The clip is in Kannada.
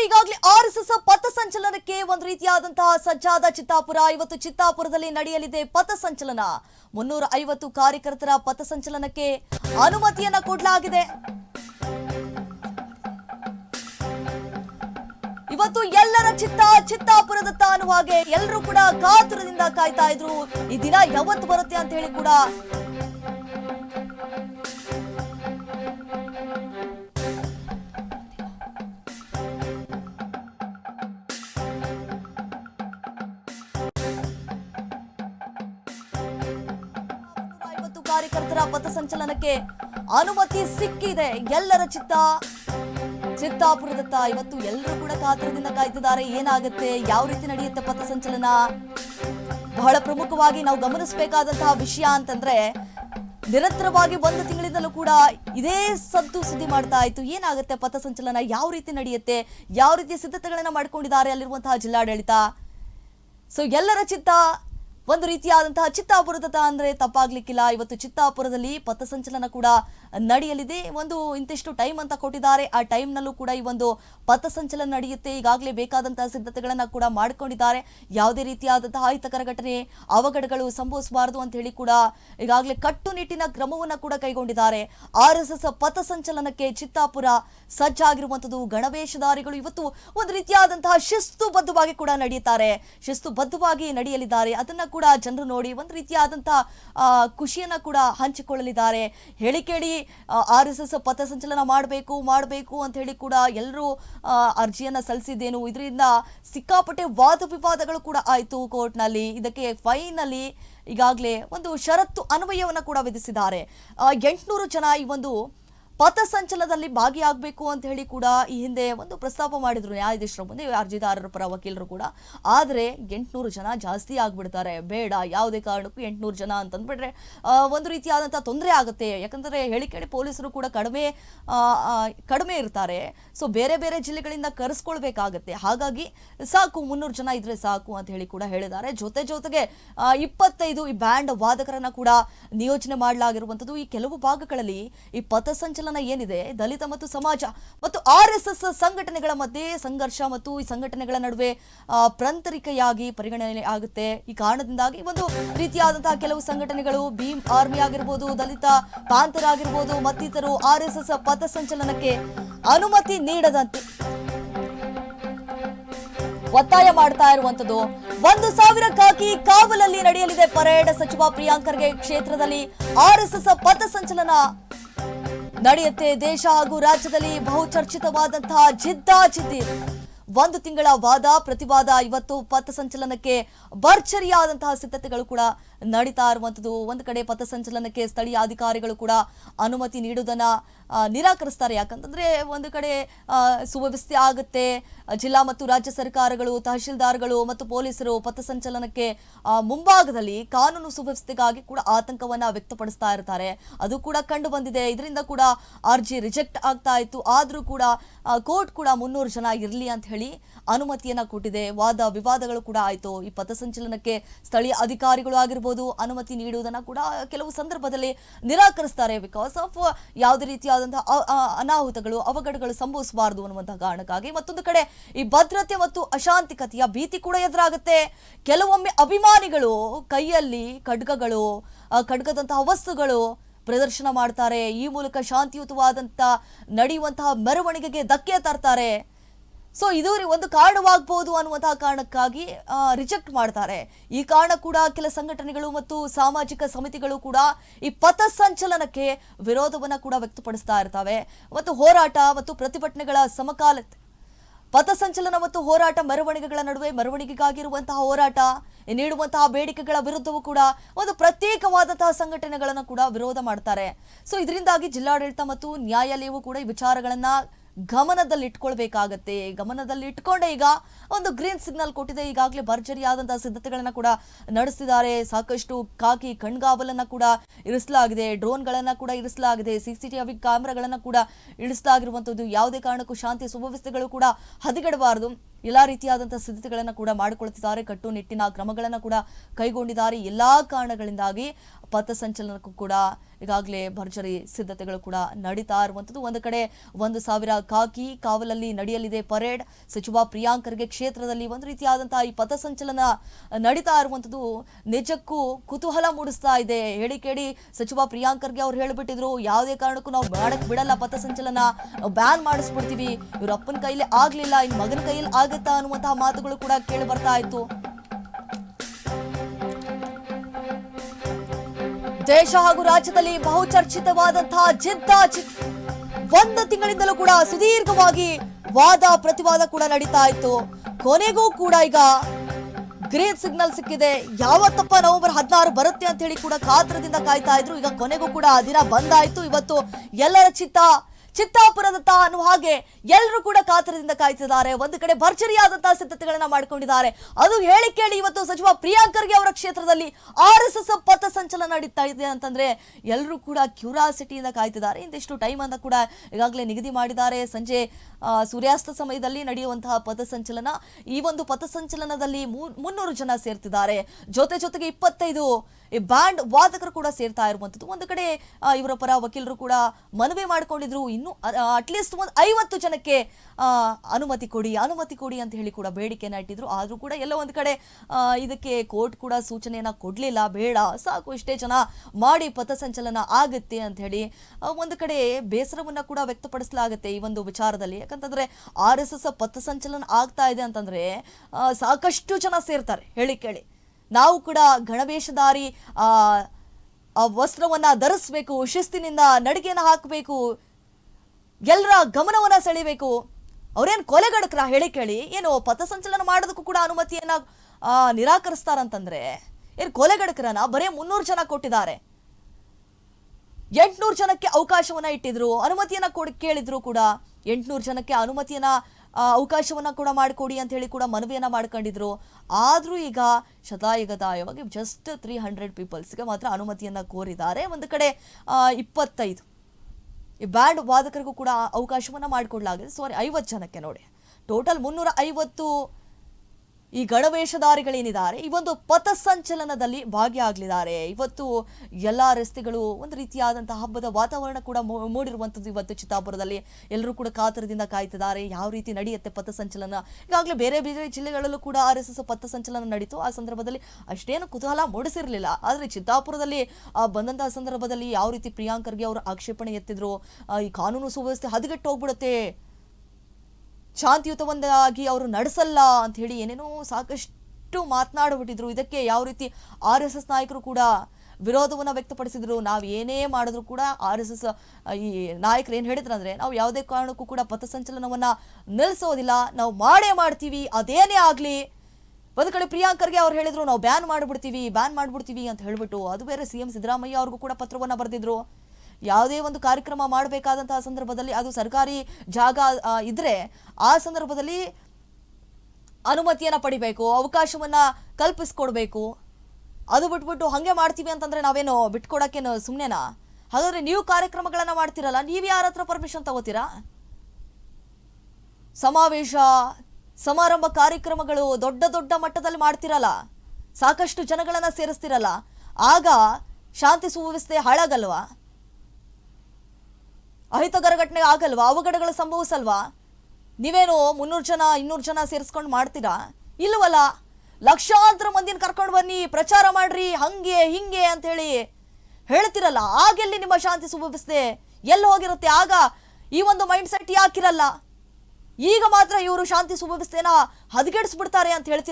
ನೋಡಿ, ಈಗಾಗಲೇ ಆರ್ ಎಸ್ ಎಸ್ ಪಥಸಂಚಲನಕ್ಕೆ ಒಂದು ರೀತಿಯಾದಂತಹ ಸಜ್ಜಾದ ಚಿತ್ತಾಪುರ. ಇವತ್ತು ಚಿತ್ತಾಪುರದಲ್ಲಿ ನಡೆಯಲಿದೆ ಪಥಸಂಚಲನ ಮುನ್ನೂರ ಐವತ್ತು ಕಾರ್ಯಕರ್ತರ ಪಥಸಂಚಲನಕ್ಕೆ ಅನುಮತಿಯನ್ನ ಕೊಡಲಾಗಿದೆ. ಇವತ್ತು ಎಲ್ಲರ ಚಿತ್ತ ಚಿತ್ತಾಪುರದತ್ತ ಅನ್ನುವ ಹಾಗೆ ಎಲ್ಲರೂ ಕೂಡ ಕಾತುರದಿಂದ ಕಾಯ್ತಾ ಇದ್ರು. ಈ ದಿನ ಯಾವತ್ತು ಬರುತ್ತೆ ಅಂತ ಹೇಳಿ ಕೂಡ ಕಾರ್ಯಕರ್ತರ ಪಥಸಂಚಲನಕ್ಕೆ ಅನುಮತಿ ಸಿಕ್ಕಿದೆ. ಎಲ್ಲರ ಚಿತ್ತ ಚಿತ್ತಾಪುರದತ್ತ ಇವತ್ತು ಎಲ್ಲರೂ ಕೂಡ ಕಾತರದಿಂದ ಕಾಯ್ತಿದ್ದಾರೆ. ಏನಾಗುತ್ತೆ? ಯಾವ ರೀತಿ ನಡೆಯುತ್ತೆ ಪಥಸಂಚಲನ ಬಹಳ ಪ್ರಮುಖವಾಗಿ ನಾವು ಗಮನಿಸಬೇಕಾದಂತಹ ವಿಷಯ ಅಂತಂದ್ರೆ, ನಿರಂತರವಾಗಿ ಒಂದು ತಿಂಗಳಿಂದಲೂ ಕೂಡ ಇದೇ ಸದ್ದು ಸುದ್ದಿ ಮಾಡ್ತಾ ಇತ್ತು. ಏನಾಗುತ್ತೆ ಪಥಸಂಚಲನ ಯಾವ ರೀತಿ ನಡೆಯುತ್ತೆ? ಯಾವ ರೀತಿಯ ಸಿದ್ಧತೆಗಳನ್ನ ಮಾಡ್ಕೊಂಡಿದ್ದಾರೆ ಅಲ್ಲಿರುವಂತಹ ಜಿಲ್ಲಾಡಳಿತ? ಸೊ ಎಲ್ಲರ ಚಿತ್ತ ಒಂದು ರೀತಿಯಾದಂತಹ ಚಿತ್ತಾಪುರದ ಅಂದ್ರೆ ತಪ್ಪಾಗ್ಲಿಕ್ಕಿಲ್ಲ. ಇವತ್ತು ಚಿತ್ತಾಪುರದಲ್ಲಿ ಪಥಸಂಚಲನ ಕೂಡ ನಡೆಯಲಿದೆ. ಒಂದು ಇಂತಿಷ್ಟು ಟೈಮ್ ಅಂತ ಕೊಟ್ಟಿದ್ದಾರೆ. ಆ ಟೈಮ್ನಲ್ಲೂ ಕೂಡ ಈ ಒಂದು ಪಥಸಂಚಲನ ನಡೆಯುತ್ತೆ. ಈಗಾಗಲೇ ಬೇಕಾದಂತಹ ಸಿದ್ಧತೆಗಳನ್ನ ಕೂಡ ಮಾಡಿಕೊಂಡಿದ್ದಾರೆ. ಯಾವುದೇ ರೀತಿಯಾದಂತಹ ಅಹಿತಕರ ಘಟನೆ, ಅವಘಡಗಳು ಸಂಭವಿಸಬಾರದು ಅಂತ ಹೇಳಿ ಕೂಡ ಈಗಾಗಲೇ ಕಟ್ಟುನಿಟ್ಟಿನ ಕ್ರಮವನ್ನ ಕೂಡ ಕೈಗೊಂಡಿದ್ದಾರೆ. ಆರ್ ಎಸ್ ಎಸ್ ಪಥಸಂಚಲನಕ್ಕೆ ಚಿತ್ತಾಪುರ ಸಜ್ಜಾಗಿರುವಂತದ್ದು ಗಣವೇಶಧಾರಿಗಳು ಇವತ್ತು ಒಂದು ರೀತಿಯಾದಂತಹ ಶಿಸ್ತುಬದ್ಧವಾಗಿ ಕೂಡ ನಡೆಯುತ್ತಾರೆ. ಶಿಸ್ತುಬದ್ಧವಾಗಿ ನಡೆಯಲಿದ್ದಾರೆ. ಅದನ್ನ ಕೂಡ ಜನರು ನೋಡಿ ಒಂದು ರೀತಿಯಾದಂತಹ ಖುಷಿಯನ್ನ ಕೂಡ ಹಂಚಿಕೊಳ್ಳಲಿದ್ದಾರೆ. ಹೇಳಿ ಕೇಳಿ ಆರ್ ಎಸ್ ಎಸ್ ಪಥಸಂಚಲನ ಮಾಡಬೇಕು ಮಾಡಬೇಕು ಅಂತ ಹೇಳಿ ಕೂಡ ಎಲ್ಲರೂ ಅರ್ಜಿಯನ್ನ ಸಲ್ಲಿಸಿದ್ದೇನು. ಇದರಿಂದ ಸಿಕ್ಕಾಪಟ್ಟೆ ವಾದ ವಿವಾದಗಳು ಕೂಡ ಆಯಿತು ಕೋರ್ಟ್ನಲ್ಲಿ. ಇದಕ್ಕೆ ಫೈನಲಿ ಈಗಾಗಲೇ ಒಂದು ಷರತ್ತು ಅನ್ವಯವನ್ನು ಕೂಡ ವಿಧಿಸಿದ್ದಾರೆ. ಎಂಟುನೂರು ಜನ ಈ ಒಂದು ಪಥಸಂಚಲನದಲ್ಲಿ ಭಾಗಿಯಾಗಬೇಕು ಅಂತ ಹೇಳಿ ಕೂಡ ಈ ಹಿಂದೆ ಒಂದು ಪ್ರಸ್ತಾಪ ಮಾಡಿದ್ರು ನ್ಯಾಯಾಧೀಶರ ಮುಂದೆ, ಅರ್ಜಿದಾರರ ಪರ ವಕೀಲರು ಕೂಡ. ಆದರೆ ಎಂಟುನೂರು ಜನ ಜಾಸ್ತಿ ಆಗ್ಬಿಡ್ತಾರೆ. ಬೇಡ, ಯಾವುದೇ ಕಾರಣಕ್ಕೂ ಎಂಟುನೂರು ಜನ ಅಂತಂದ್ಬಿಟ್ರೆ ಒಂದು ರೀತಿಯಾದಂಥ ತೊಂದರೆ ಆಗುತ್ತೆ. ಯಾಕಂದರೆ ಹೇಳಿ ಕೇಳಿ ಪೊಲೀಸರು ಕೂಡ ಕಡಿಮೆ ಕಡಿಮೆ ಇರ್ತಾರೆ. ಸೊ ಬೇರೆ ಬೇರೆ ಜಿಲ್ಲೆಗಳಿಂದ ಕರೆಸ್ಕೊಳ್ಬೇಕಾಗತ್ತೆ. ಹಾಗಾಗಿ ಸಾಕು, ಮುನ್ನೂರು ಜನ ಇದ್ರೆ ಸಾಕು ಅಂತ ಹೇಳಿ ಕೂಡ ಹೇಳಿದ್ದಾರೆ. ಜೊತೆ ಜೊತೆಗೆ ಇಪ್ಪತ್ತೈದು ಈ ಬ್ಯಾಂಡ್ ವಾದಕರನ್ನ ಕೂಡ ನಿಯೋಜನೆ ಮಾಡಲಾಗಿರುವಂಥದ್ದು ಈ ಕೆಲವು ಭಾಗಗಳಲ್ಲಿ ಈ ಪಥಸಂಚಲನ ಏನಿದೆ? ದಲಿತ ಮತ್ತು ಸಮಾಜ ಮತ್ತು ಆರ್ ಎಸ್ ಎಸ್ ಸಂಘಟನೆಗಳ ಮಧ್ಯೆ ಸಂಘರ್ಷ ಮತ್ತು ಈ ಸಂಘಟನೆಗಳ ನಡುವೆ ಪ್ರಾಂತರಿಕೆಯಾಗಿ ಪರಿಗಣನೆ ಆಗುತ್ತೆ. ಈ ಕಾರಣದಿಂದಾಗಿ ಒಂದು ರೀತಿಯಾದಂತಹ ಕೆಲವು ಸಂಘಟನೆಗಳು, ಭೀಮ್ ಆರ್ಮಿ ಆಗಿರ್ಬೋದು, ದಲಿತ ಪಾಂತರ ಆಗಿರ್ಬೋದು ಮತ್ತಿತರರು ಆರ್ ಎಸ್ ಎಸ್ ಪಥಸಂಚಲನಕ್ಕೆ ಅನುಮತಿ ನೀಡದಂತೆ ಒತ್ತಾಯ ಮಾಡ್ತಾ ಇರುವಂತದ್ದು ಒಂದು ಸಾವಿರಕ್ಕಾಗಿ ಕಾವಲಲ್ಲಿ ನಡೆಯಲಿದೆ ಪರೇಡ್. ಸಚಿವ ಪ್ರಿಯಾಂಕರ್ಗೆ ಕ್ಷೇತ್ರದಲ್ಲಿ ಆರ್ ಎಸ್ ಎಸ್ ಪಥಸಂಚಲನ ನಡೆಯುತ್ತೆ. ದೇಶ ಹಾಗೂ ರಾಜ್ಯದಲ್ಲಿ ಬಹುಚರ್ಚಿತವಾದಂತಹ ಜಿದ್ದಾಜಿದ್ದಿ ಒಂದು ತಿಂಗಳ ವಾದ, ಪ್ರತಿವಾದ, ಇವತ್ತು ಪಥಸಂಚಲನಕ್ಕೆ ಭರ್ಜರಿಯಾದಂತಹ ಸಿದ್ಧತೆಗಳು ಕೂಡ ನಡೀತಾ ಇರುವಂಥದ್ದು ಒಂದು ಕಡೆ ಪಥಸಂಚಲನಕ್ಕೆ ಸ್ಥಳೀಯ ಅಧಿಕಾರಿಗಳು ಕೂಡ ಅನುಮತಿ ನೀಡುವುದನ್ನ ನಿರಾಕರಿಸ್ತಾರೆ. ಯಾಕಂತಂದ್ರೆ ಒಂದು ಕಡೆ ಸುವ್ಯವಸ್ಥೆ ಆಗುತ್ತೆ. ಜಿಲ್ಲಾ ಮತ್ತು ರಾಜ್ಯ ಸರ್ಕಾರಗಳು, ತಹಶೀಲ್ದಾರ್ಗಳು ಮತ್ತು ಪೊಲೀಸರು ಪಥಸಂಚಲನಕ್ಕೆ ಮುಂಭಾಗದಲ್ಲಿ ಕಾನೂನು ಸುವ್ಯವಸ್ಥೆಗಾಗಿ ಕೂಡ ಆತಂಕವನ್ನ ವ್ಯಕ್ತಪಡಿಸ್ತಾ ಇರ್ತಾರೆ. ಅದು ಕೂಡ ಕಂಡು ಬಂದಿದೆ ಇದರಿಂದ ಕೂಡ ಅರ್ಜಿ ರಿಜೆಕ್ಟ್ ಆಗ್ತಾ ಇತ್ತು. ಆದರೂ ಕೂಡ ಕೋರ್ಟ್ ಕೂಡ ಮುನ್ನೂರು ಜನ ಇರಲಿ ಅಂತ ಹೇಳಿ ಅನುಮತಿಯನ್ನ ಕೊಟ್ಟಿದೆ. ವಾದ ವಿವಾದಗಳು ಕೂಡ ಆಯಿತು. ಈ ಪಥಸಂಚಲನಕ್ಕೆ ಸ್ಥಳೀಯ ಅಧಿಕಾರಿಗಳು ಆಗಿರ್ಬೋದು ಅನುಮತಿ ನೀಡುವುದನ್ನ ಕೂಡ ಕೆಲವು ಸಂದರ್ಭದಲ್ಲಿ ನಿರಾಕರಿಸ್ತಾರೆ ಬಿಕಾಸ್ ಆಫ್ ಯಾವುದೇ ರೀತಿಯಾದಂತಹ ಅನಾಹುತಗಳು, ಅವಘಡಗಳು ಸಂಭವಿಸಬಾರದು ಅನ್ನುವಂತಹ ಕಾರಣಕ್ಕಾಗಿ. ಮತ್ತೊಂದು ಕಡೆ ಈ ಭದ್ರತೆ ಮತ್ತು ಅಶಾಂತಿಕತೆಯ ಭೀತಿ ಕೂಡ ಎದುರಾಗುತ್ತೆ. ಕೆಲವೊಮ್ಮೆ ಅಭಿಮಾನಿಗಳು ಕೈಯಲ್ಲಿ ಖಡ್ಗಗಳು ಖಡ್ಗದಂತಹ ವಸ್ತುಗಳು ಪ್ರದರ್ಶನ ಮಾಡ್ತಾರೆ. ಈ ಮೂಲಕ ಶಾಂತಿಯುತವಾದಂತ ನಡೆಯುವಂತಹ ಮೆರವಣಿಗೆಗೆ ಧಕ್ಕೆ ತರ್ತಾರೆ. ಸೊ ಇದು ಒಂದು ಕಾರಣವಾಗಬಹುದು ಅನ್ನುವಂತಹ ಕಾರಣಕ್ಕಾಗಿ ರಿಜೆಕ್ಟ್ ಮಾಡ್ತಾರೆ. ಈ ಕಾರಣ ಕೂಡ ಕೆಲ ಸಂಘಟನೆಗಳು ಮತ್ತು ಸಾಮಾಜಿಕ ಸಮಿತಿಗಳು ಕೂಡ ಈ ಪಥಸಂಚಲನಕ್ಕೆ ವಿರೋಧವನ್ನು ಕೂಡ ವ್ಯಕ್ತಪಡಿಸ್ತಾ ಇರ್ತವೆ. ಮತ್ತು ಹೋರಾಟ ಮತ್ತು ಪ್ರತಿಭಟನೆಗಳ ಸಮಕಾಲ ಪಥಸಂಚಲನ ಮತ್ತು ಹೋರಾಟ ಮೆರವಣಿಗೆಗಳ ನಡುವೆ ಮೆರವಣಿಗೆಗಾಗಿರುವಂತಹ ಹೋರಾಟ ನೀಡುವಂತಹ ಬೇಡಿಕೆಗಳ ವಿರುದ್ಧವೂ ಕೂಡ ಒಂದು ಪ್ರತ್ಯೇಕವಾದಂತಹ ಸಂಘಟನೆಗಳನ್ನು ಕೂಡ ವಿರೋಧ ಮಾಡ್ತಾರೆ. ಸೊ ಇದರಿಂದಾಗಿ ಜಿಲ್ಲಾಡಳಿತ ಮತ್ತು ನ್ಯಾಯಾಲಯವು ಕೂಡ ಈ ವಿಚಾರಗಳನ್ನ ಗಮನದಲ್ಲಿ ಇಟ್ಕೊಳ್ಬೇಕಾಗತ್ತೆ ಗಮನದಲ್ಲಿ ಇಟ್ಕೊಂಡೆ ಈಗ ಒಂದು ಗ್ರೀನ್ ಸಿಗ್ನಲ್ ಕೊಟ್ಟಿದೆ. ಈಗಾಗಲೇ ಭರ್ಜರಿಯಾದಂತಹ ಸಿದ್ಧತೆಗಳನ್ನ ಕೂಡ ನಡೆಸ್ತಿದ್ದಾರೆ. ಸಾಕಷ್ಟು ಕಾಕಿ ಕಣ್ಗಾವಲನ್ನ ಕೂಡ ಇರಿಸಲಾಗಿದೆ. ಡ್ರೋನ್ಗಳನ್ನ ಕೂಡ ಇರಿಸಲಾಗಿದೆ. ಸಿಸಿಟಿವಿ ಕ್ಯಾಮೆರಾಗಳನ್ನ ಕೂಡ ಇಳಿಸಲಾಗಿರುವಂಥದ್ದು ಯಾವುದೇ ಕಾರಣಕ್ಕೂ ಶಾಂತಿ ಸುವ್ಯವಸ್ಥೆಗಳು ಕೂಡ ಹದಿಗೆಡಬಾರದು. ಎಲ್ಲ ರೀತಿಯಾದಂತಹ ಸಿದ್ಧತೆಗಳನ್ನ ಕೂಡ ಮಾಡಿಕೊಳ್ತಿದ್ದಾರೆ. ಕಟ್ಟುನಿಟ್ಟಿನ ಕ್ರಮಗಳನ್ನ ಕೂಡ ಕೈಗೊಂಡಿದ್ದಾರೆ. ಎಲ್ಲಾ ಕಾರಣಗಳಿಂದಾಗಿ ಪಥಸಂಚಲನಕ್ಕೂ ಕೂಡ ಈಗಾಗಲೇ ಭರ್ಜರಿ ಸಿದ್ಧತೆಗಳು ಕೂಡ ನಡೀತಾ ಇರುವಂಥದ್ದು. ಒಂದು ಕಡೆ ಒಂದು ಸಾವಿರ ಕಾಕಿ ಕಾವಲಲ್ಲಿ ನಡೆಯಲಿದೆ ಪರೇಡ್. ಸಚಿವ ಪ್ರಿಯಾಂಕರ್ಗೆ ಕ್ಷೇತ್ರದಲ್ಲಿ ಒಂದು ರೀತಿಯಾದಂತಹ ಈ ಪಥಸಂಚಲನ ನಡೀತಾ ಇರುವಂಥದ್ದು ನಿಜಕ್ಕೂ ಕುತೂಹಲ ಮೂಡಿಸ್ತಾ ಇದೆ. ಹೇಳಿ ಕೇಳಿ ಸಚಿವ ಪ್ರಿಯಾಂಕರ್ಗೆ ಅವ್ರು ಹೇಳಿಬಿಟ್ಟಿದ್ರು, ಯಾವುದೇ ಕಾರಣಕ್ಕೂ ನಾವು ಮಾಡಕ್ ಬಿಡಲ್ಲ ಪಥಸಂಚಲನ, ಬ್ಯಾನ್ ಮಾಡಿಸ್ಬಿಡ್ತೀವಿ. ಇವ್ರ ಅಪ್ಪನ ಕೈಲಿ ಆಗ್ಲಿಲ್ಲ, ಇನ್ ಮಗನ ಕೈಯಲ್ಲಿ ಆಗುತ್ತಾ ಅನ್ನುವಂತಹ ಮಾತುಗಳು ಕೂಡ ಕೇಳಿ ಬರ್ತಾ ಇತ್ತು. ದೇಶ ಹಾಗೂ ರಾಜ್ಯದಲ್ಲಿ ಬಹುಚರ್ಚಿತವಾದಂತಹ ಜಿದ್ದ ಒಂದು ತಿಂಗಳಿಂದಲೂ ಕೂಡ ಸುದೀರ್ಘವಾಗಿ ವಾದ ಪ್ರತಿವಾದ ಕೂಡ ನಡೀತಾ ಇತ್ತು. ಕೊನೆಗೂ ಕೂಡ ಈಗ ಗ್ರೀನ್ ಸಿಗ್ನಲ್ ಸಿಕ್ಕಿದೆ. ಯಾವತ್ತಪ್ಪ ನವೆಂಬರ್ ಹದಿನಾರು ಬರುತ್ತೆ ಅಂತ ಹೇಳಿ ಕೂಡ ಕಾತ್ರದಿಂದ ಕಾಯ್ತಾ ಇದ್ರು. ಈಗ ಕೊನೆಗೂ ಕೂಡ ಆ ದಿನ ಬಂದಾಯ್ತು. ಇವತ್ತು ಎಲ್ಲರ ಚಿತ್ತ ಚಿತ್ತಾಪುರದತ್ತ ಅನ್ನುವ ಹಾಗೆ ಎಲ್ಲರೂ ಕೂಡ ಕಾತರದಿಂದ ಕಾಯ್ತಿದ್ದಾರೆ. ಒಂದು ಕಡೆ ಭರ್ಜರಿಯಾದಂತಹ ಸಿದ್ಧತೆಗಳನ್ನ ಮಾಡ್ಕೊಂಡಿದ್ದಾರೆ. ಅದು ಹೇಳಿ ಕೇಳಿ ಇವತ್ತು ಸಚಿವ ಪ್ರಿಯಾಂಕರ್ಗೆ ಅವರ ಕ್ಷೇತ್ರದಲ್ಲಿ ಆರ್ ಎಸ್ ಎಸ್ ಪಥ ಸಂಚಲನ ನಡೀತಾ ಇದೆ ಅಂತಂದ್ರೆ ಎಲ್ಲರೂ ಕೂಡ ಕ್ಯೂರಾಸಿಟಿಯಿಂದ ಕಾಯ್ತಿದ್ದಾರೆ. ಇಂದಿಷ್ಟು ಟೈಮ್ ಅಂತ ಕೂಡ ಈಗಾಗಲೇ ನಿಗದಿ ಮಾಡಿದ್ದಾರೆ. ಸಂಜೆ ಸೂರ್ಯಾಸ್ತ ಸಮಯದಲ್ಲಿ ನಡೆಯುವಂತಹ ಪಥಸಂಚಲನ ಈ ಒಂದು ಪಥಸಂಚಲನದಲ್ಲಿ ಮುನ್ನೂರು ಜನ ಸೇರ್ತಿದ್ದಾರೆ. ಜೊತೆ ಜೊತೆಗೆ ಇಪ್ಪತ್ತೈದು ಬ್ಯಾಂಡ್ ವಾದಕರು ಕೂಡ ಸೇರ್ತಾ ಇರುವಂತದ್ದು ಒಂದು ಕಡೆ ಇವರ ಪರ ವಕೀಲರು ಕೂಡ ಮನವಿ ಮಾಡ್ಕೊಂಡಿದ್ರು. ಇನ್ನು ಅಟ್ಲೀಸ್ಟ್ ಒಂದು ಐವತ್ತು ಜನಕ್ಕೆ ಅನುಮತಿ ಕೊಡಿ ಅನುಮತಿ ಕೊಡಿ ಅಂತ ಹೇಳಿ ಕೂಡ ಬೇಡಿಕೆನ ಇಟ್ಟಿದ್ರು. ಆದರೂ ಕೂಡ ಎಲ್ಲ ಒಂದು ಕಡೆ ಇದಕ್ಕೆ ಕೋರ್ಟ್ ಕೂಡ ಸೂಚನೆಯನ್ನು ಕೊಡಲಿಲ್ಲ. ಬೇಡ, ಸಾಕು ಇಷ್ಟೇ ಜನ ಮಾಡಿ ಪಥಸಂಚಲನ ಆಗುತ್ತೆ ಅಂತ ಹೇಳಿ ಒಂದು ಕಡೆ ಬೇಸರವನ್ನು ಕೂಡ ವ್ಯಕ್ತಪಡಿಸಲಾಗುತ್ತೆ ಈ ಒಂದು ವಿಚಾರದಲ್ಲಿ. ಯಾಕಂತಂದ್ರೆ ಆರ್ ಎಸ್ ಎಸ್ ಪಥಸಂಚಲನ ಆಗ್ತಾ ಇದೆ ಅಂತಂದ್ರೆ ಸಾಕಷ್ಟು ಜನ ಸೇರ್ತಾರೆ. ಹೇಳಿ ಕೇಳಿ. ನಾವು ಕೂಡ ಗಣವೇಶಧಾರಿ, ಆ ವಸ್ತ್ರವನ್ನ ಧರಿಸ್ಬೇಕು, ಶಿಸ್ತಿನಿಂದ ನಡಿಗೆಯನ್ನು ಹಾಕಬೇಕು ಎಲ್ಲರ ಗಮನವನ್ನ ಸೆಳಿಬೇಕು. ಅವ್ರೇನು ಕೊಲೆಗಡಕ್ರ ಹೇಳಿ ಕೇಳಿ, ಏನು ಪಥಸಂಚಲನ ಮಾಡೋದಕ್ಕೂ ಕೂಡ ಅನುಮತಿಯನ್ನ ನಿರಾಕರಿಸ್ತಾರಂತಂದರೆ, ಏನು ಕೊಲೆಗಡಕರನ್ನ ಬರೇ ಮುನ್ನೂರು ಜನ ಕೊಟ್ಟಿದ್ದಾರೆ. ಎಂಟುನೂರು ಜನಕ್ಕೆ ಅವಕಾಶವನ್ನ ಇಟ್ಟಿದ್ರು, ಅನುಮತಿಯನ್ನ ಕೊಡ್, ಕೇಳಿದ್ರು ಕೂಡ, ಎಂಟುನೂರು ಜನಕ್ಕೆ ಅನುಮತಿಯನ್ನ ಅವಕಾಶವನ್ನು ಕೂಡ ಮಾಡಿಕೊಡಿ ಅಂತ ಹೇಳಿ ಕೂಡ ಮನವಿಯನ್ನ ಮಾಡ್ಕೊಂಡಿದ್ರು. ಆದರೂ ಈಗ ಶತಾಯುಗದಾಯವಾಗಿ ಜಸ್ಟ್ ತ್ರೀ ಹಂಡ್ರೆಡ್ ಪೀಪಲ್ಸ್ಗೆ ಮಾತ್ರ ಅನುಮತಿಯನ್ನ ಕೋರಿದ್ದಾರೆ. ಒಂದು ಕಡೆ ಇಪ್ಪತ್ತೈದು. ಈ ಬ್ಯಾಂಡ್ ವಾದಕರಿಗೂ ಕೂಡ ಅವಕಾಶವನ್ನು ಮಾಡಿಕೊಡಲಾಗಿದೆ. ಸಾರಿ ಐವತ್ತು ಜನಕ್ಕೆ ನೋಡಿ. ಟೋಟಲ್ ಮುನ್ನೂರ ಐವತ್ತು ಈ ಗಣವೇಷಧಾರಿಗಳೇನಿದ್ದಾರೆ, ಈ ಒಂದು ಪಥಸಂಚಲನದಲ್ಲಿ ಭಾಗಿಯಾಗಲಿದ್ದಾರೆ. ಇವತ್ತು ಎಲ್ಲ ರಸ್ತೆಗಳು ಒಂದು ರೀತಿಯಾದಂತಹ ಹಬ್ಬದ ವಾತಾವರಣ ಕೂಡ ಮೂಡಿರುವಂಥದ್ದು ಇವತ್ತು ಚಿತ್ತಾಪುರದಲ್ಲಿ. ಎಲ್ಲರೂ ಕೂಡ ಕಾತರದಿಂದ ಕಾಯ್ತಿದ್ದಾರೆ, ಯಾವ ರೀತಿ ನಡೆಯುತ್ತೆ ಪಥಸಂಚಲನ ಈಗಾಗಲೇ ಬೇರೆ ಬೇರೆ ಜಿಲ್ಲೆಗಳಲ್ಲೂ ಕೂಡ ಆರ್ ಎಸ್ ಎಸ್ ಪಥಸಂಚಲನ ನಡೀತು. ಆ ಸಂದರ್ಭದಲ್ಲಿ ಅಷ್ಟೇನು ಕುತೂಹಲ ಮೂಡಿಸಿರಲಿಲ್ಲ. ಆದರೆ ಚಿತ್ತಾಪುರದಲ್ಲಿ ಬಂದಂತಹ ಸಂದರ್ಭದಲ್ಲಿ ಯಾವ ರೀತಿ ಪ್ರಿಯಾಂಕರ್ಗೆ ಅವರು ಆಕ್ಷೇಪಣೆ ಎತ್ತಿದ್ರು? ಈ ಕಾನೂನು ಸುವ್ಯವಸ್ಥೆ ಹದಗೆಟ್ಟು ಹೋಗ್ಬಿಡುತ್ತೆ ಶಾಂತಿಯುತವಂದಾಗಿ ಅವರು ನಡೆಸಲ್ಲ ಅಂತ ಹೇಳಿ ಏನೇನೋ ಸಾಕಷ್ಟು ಮಾತನಾಡಿಬಿಟ್ಟಿದ್ರು. ಇದಕ್ಕೆ ಯಾವ ರೀತಿ ಆರ್ ಎಸ್ ಎಸ್ ನಾಯಕರು ಕೂಡ ವಿರೋಧವನ್ನು ವ್ಯಕ್ತಪಡಿಸಿದ್ರು. ನಾವು ಏನೇ ಮಾಡಿದ್ರು ಕೂಡ ಆರ್ ಎಸ್ ಎಸ್ ಈ ನಾಯಕರು ಏನು ಹೇಳಿದ್ರಂದ್ರೆ, ನಾವು ಯಾವುದೇ ಕಾರಣಕ್ಕೂ ಕೂಡ ಪಥಸಂಚಲನವನ್ನ ನಿಲ್ಲಿಸೋದಿಲ್ಲ. ನಾವು ಮಾಡೇ ಮಾಡ್ತೀವಿ, ಅದೇನೇ ಆಗಲಿ. ಒಂದು ಕಡೆ ಪ್ರಿಯಾಂಕರ್ಗೆ ಅವ್ರು ಹೇಳಿದ್ರು, ನಾವು ಬ್ಯಾನ್ ಮಾಡಿಬಿಡ್ತೀವಿ ಬ್ಯಾನ್ ಮಾಡಿಬಿಡ್ತೀವಿ ಅಂತ ಹೇಳಿಬಿಟ್ಟು, ಅದು ಬೇರೆ ಸಿ ಎಂ ಸಿದ್ದರಾಮಯ್ಯ ಅವ್ರಿಗೂ ಕೂಡ ಪತ್ರವನ್ನು ಬರೆದಿದ್ರು. ಯಾವುದೇ ಒಂದು ಕಾರ್ಯಕ್ರಮ ಮಾಡಬೇಕಾದಂತಹ ಸಂದರ್ಭದಲ್ಲಿ ಅದು ಸರ್ಕಾರಿ ಜಾಗ ಇದ್ರೆ ಆ ಸಂದರ್ಭದಲ್ಲಿ ಅನುಮತಿಯನ್ನು ಪಡಿಬೇಕು, ಅವಕಾಶವನ್ನ ಕಲ್ಪಿಸ್ಕೊಡ್ಬೇಕು. ಅದು ಬಿಟ್ಬಿಟ್ಟು ಹಂಗೆ ಮಾಡ್ತೀವಿ ಅಂತಂದ್ರೆ ನಾವೇನು ಬಿಟ್ಕೊಡಕ್ಕೇನು ಸುಮ್ಮನೆನಾ ಹಾಗಾದ್ರೆ ನೀವು ಕಾರ್ಯಕ್ರಮಗಳನ್ನ ಮಾಡ್ತೀರಲ್ಲ, ನೀವು ಯಾರ ಹತ್ರ ಪರ್ಮಿಷನ್ ತಗೋತೀರಾ? ಸಮಾವೇಶ, ಸಮಾರಂಭ ಕಾರ್ಯಕ್ರಮಗಳು ದೊಡ್ಡ ದೊಡ್ಡ ಮಟ್ಟದಲ್ಲಿ ಮಾಡ್ತಿರಲ್ಲ, ಸಾಕಷ್ಟು ಜನಗಳನ್ನ ಸೇರಿಸ್ತಿರಲ್ಲ, ಆಗ ಶಾಂತಿ ಸುವ್ಯವಸ್ಥೆ ಹಾಳಾಗಲ್ವಾ? ಅಹಿತಕರ ಘಟನೆ ಆಗಲ್ವಾ? ಅವಘಡಗಳು ಸಂಭವಿಸಲ್ವಾ? ನೀವೇನು ಮುನ್ನೂರು ಜನ, ಇನ್ನೂರು ಜನ ಸೇರಿಸ್ಕೊಂಡು ಮಾಡ್ತೀರಾ? ಇಲ್ವಲ್ಲ ಲಕ್ಷಾಂತರ ಮಂದಿನ ಕರ್ಕೊಂಡು ಬನ್ನಿ, ಪ್ರಚಾರ ಮಾಡ್ರಿ, ಹಂಗೆ, ಹಿಂಗೆ ಅಂತ ಹೇಳಿ ಹೇಳ್ತಿರಲ್ಲ ಆಗೆಲ್ಲಿ ನಿಮ್ಮ ಶಾಂತಿ ಸುವ್ಯವಸ್ಥೆ ಎಲ್ಲಿ ಹೋಗಿರುತ್ತೆ? ಆಗ ಈ ಒಂದು ಮೈಂಡ್ ಸೆಟ್ ಯಾಕಿರಲ್ಲ? ಈಗ ಮಾತ್ರ ಇವರು ಶಾಂತಿ ಸುಭವಿಸ್ತೇನ ಹದಗೆಡಿಸ್ಬಿಡ್ತಾರೆ ಅಂತ ಹೇಳ್ತೀರಾ